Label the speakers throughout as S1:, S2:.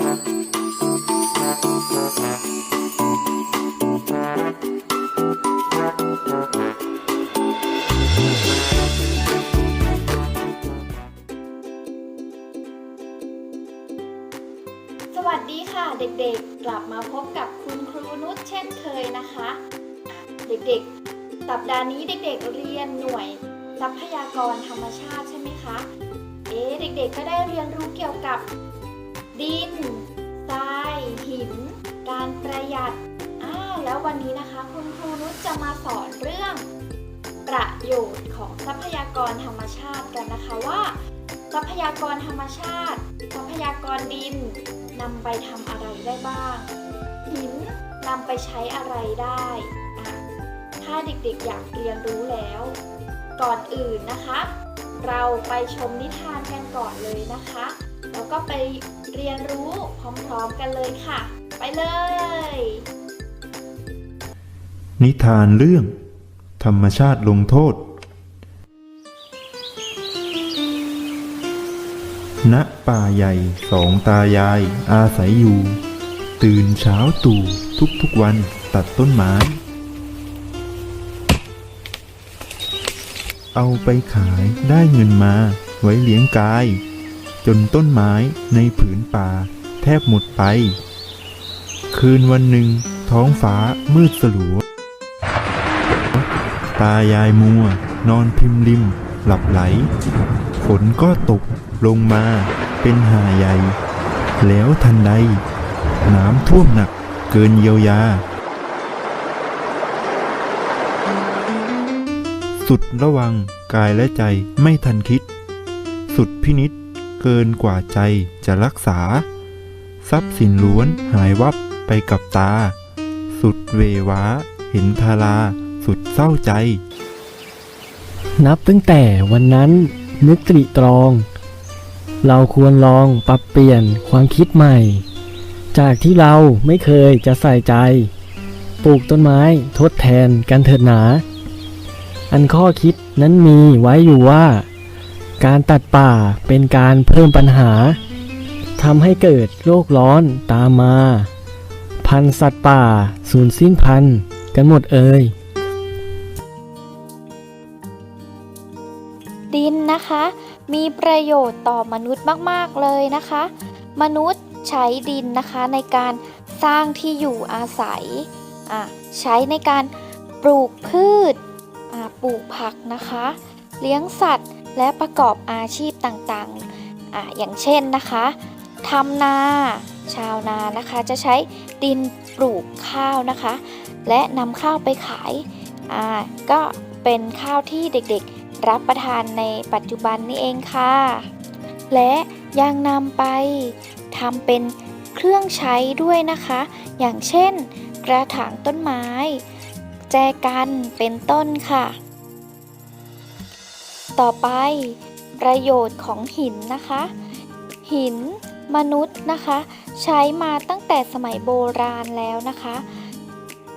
S1: สวัสดีค่ะเด็กๆ กลับมาพบกับคุณครูนุชเช่นเคยนะคะ เด็กๆ สัปดาห์นี้เด็กๆ เรียนหน่วย ทรัพยากรธรรมชาติใช่ไหมคะ เอ๊เด็กๆ ก็ได้เรียนรู้เกี่ยวกับ ดินทรายหิน การประหยัดอ่าแล้ววันนี้นะคะคุณครูนุชจะมาสอนเรื่อง ประโยชน์ของทรัพยากรธรรมชาติกันนะคะว่า ทรัพยากรธรรมชาติ ทรัพยากรดินนำไปทำอะไรได้บ้าง หินนำไปใช้อะไรได้ถ้าเด็กๆอยากเรียนรู้แล้ว ก่อนอื่นนะคะ เราไปชมนิทานกันก่อนเลยนะคะ ก็ไปเรียนรู้พร้อมๆกันเลยค่ะ ไปเลย
S2: นิทานเรื่อง ธรรมชาติลงโทษ ณ ป่าใหญ่สองตายายอาศัยอยู่ ตื่นเช้าตู่ทุกๆวันตัดต้นไม้เอาไปขายได้เงินมาไว้เลี้ยงกาย จนต้นไม้ในผืนป่าแทบหมดไป คืนวันหนึ่งท้องฟ้ามืดสลัว ตายายมัว นอนพิมพ์ริม หลับไหล ฝนก็ตกลงมาเป็นหาใหญ่ แล้วทันใด น้ำท่วมหนักเกินเยียวยา สุดระวังกายและใจไม่ทันคิด สุดพินิษ เกินกว่าใจจะรักษา ทรัพย์สินล้วนหายวับไปกับตา สุดเววาเห็นทาราสุดเศร้าใจ
S3: นับตั้งแต่วันนั้นนึกตริตรอง เราควรลองปรับเปลี่ยนความคิดใหม่ จากที่เราไม่เคยจะใส่ใจ ปลูกต้นไม้ทดแทนกันเถิดหนา อันข้อคิดนั้นมีไว้อยู่ว่า การตัดป่าเป็นการเพิ่มปัญหาทำให้เกิดโลกร้อนตามมา พันสัตว์ป่าสูญสิ้นพันธุ์กันหมดเอ่ย
S1: ดินนะคะ มีประโยชน์ต่อมนุษย์มาก ๆ เลยนะคะ มนุษย์ใช้ดินนะคะในการสร้างที่อยู่อาศัย ใช้ในการปลูกพืช ปลูกผักนะคะ เลี้ยงสัตว์ และประกอบอาชีพต่างๆออย่างเช่นนะคะทำนา ชาวนานะคะ จะใช้ดินปลูกข้าวนะคะ และนำข้าวไปขายาก็เป็นข้าวที่เด็กๆ รับประทานในปัจจุบันนี้เองค่ะ และยังนำไปทำเป็นเครื่องใช้ด้วยนะคะ อย่างเช่น กระถางต้นไม้ แจกันเป็นต้นค่ะ ต่อไป ประโยชน์ของหินนะคะ หินมนุษย์นะคะ ใช้มาตั้งแต่สมัยโบราณแล้วนะคะ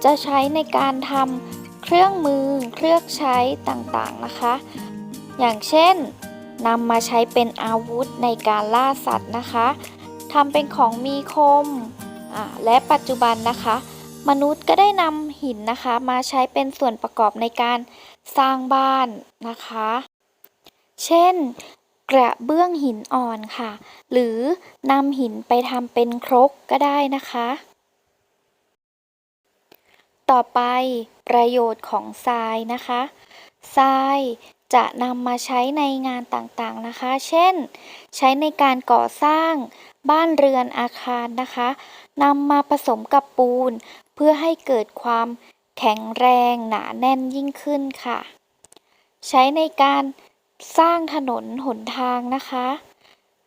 S1: จะใช้ในการทำเครื่องมือเครื่องใช้ต่างๆนะคะ อย่างเช่นนำมาใช้เป็นอาวุธในการล่าสัตว์นะคะทำเป็นของมีคมและปัจจุบันนะคะ มนุษย์ก็ได้นำหินนะคะ มาใช้เป็นส่วนประกอบในการสร้างบ้านนะคะ เช่น กระเบื้องหินอ่อนค่ะ หรือนำหินไปทำเป็นครกก็ได้นะคะ ต่อไปประโยชน์ของทรายนะคะ ทรายจะนำมาใช้ในงานต่างๆนะคะ เช่น ใช้ในการก่อสร้างบ้านเรือนอาคารนะคะ นำมาผสมกับปูน เพื่อให้เกิดความแข็งแรงหนาแน่นยิ่งขึ้นค่ะ ใช้ในการ สร้างถนนหนทางนะคะ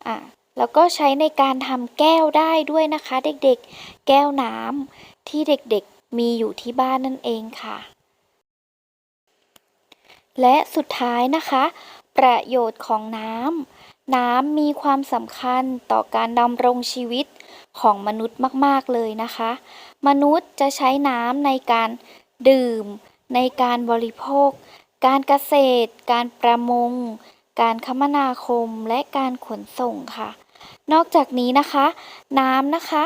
S1: อะแล้วก็ใช้ในการทำแก้วได้ด้วยนะคะ เด็กๆ แก้วน้ำที่เด็กๆมีอยู่ที่บ้านนั่นเองค่ะ และสุดท้ายนะคะ ประโยชน์ของน้ำน้ำมีความสำคัญต่อการดำรงชีวิตของมนุษย์มากๆเลยนะคะ มนุษย์จะใช้น้ำในการดื่ม ในการบริโภค การเกษตร การประมง การคมนาคมและการขนส่งค่ะ นอกจากนี้นะคะ น้ำนะคะ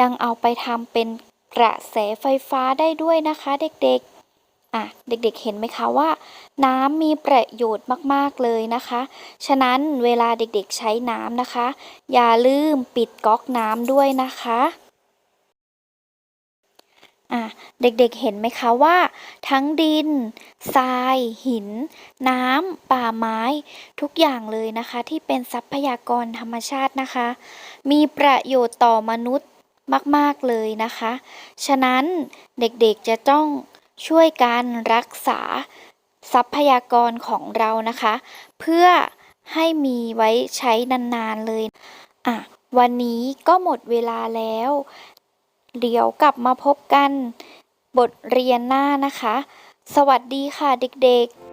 S1: ยังเอาไปทำเป็นกระแสไฟฟ้าได้ด้วยนะคะ เด็กๆ อะ เด็กๆ เห็นไหมคะว่า น้ำมีประโยชน์มากๆเลยนะคะ ฉะนั้นเวลาเด็กๆ ใช้น้ำนะคะ อย่าลืมปิดก๊อกน้ำด้วยนะคะ อะเด็กๆเห็นไหมคะว่า ทั้งดินทราย หิน น้ำป่าไม้ ทุกอย่างเลยนะคะ ที่เป็นทรัพยากรธรรมชาตินะคะ มีประโยชน์ต่อมนุษย์มากๆเลยนะคะ ฉะนั้นเด็กๆจะต้องช่วยกันรักษาทรัพยากรของเรานะคะ เพื่อให้มีไว้ใช้นานๆเลย อะ วันนี้ก็หมดเวลาแล้ว เดี๋ยวกลับมาพบกันบทเรียนหน้านะคะ สวัสดีค่ะเด็กๆ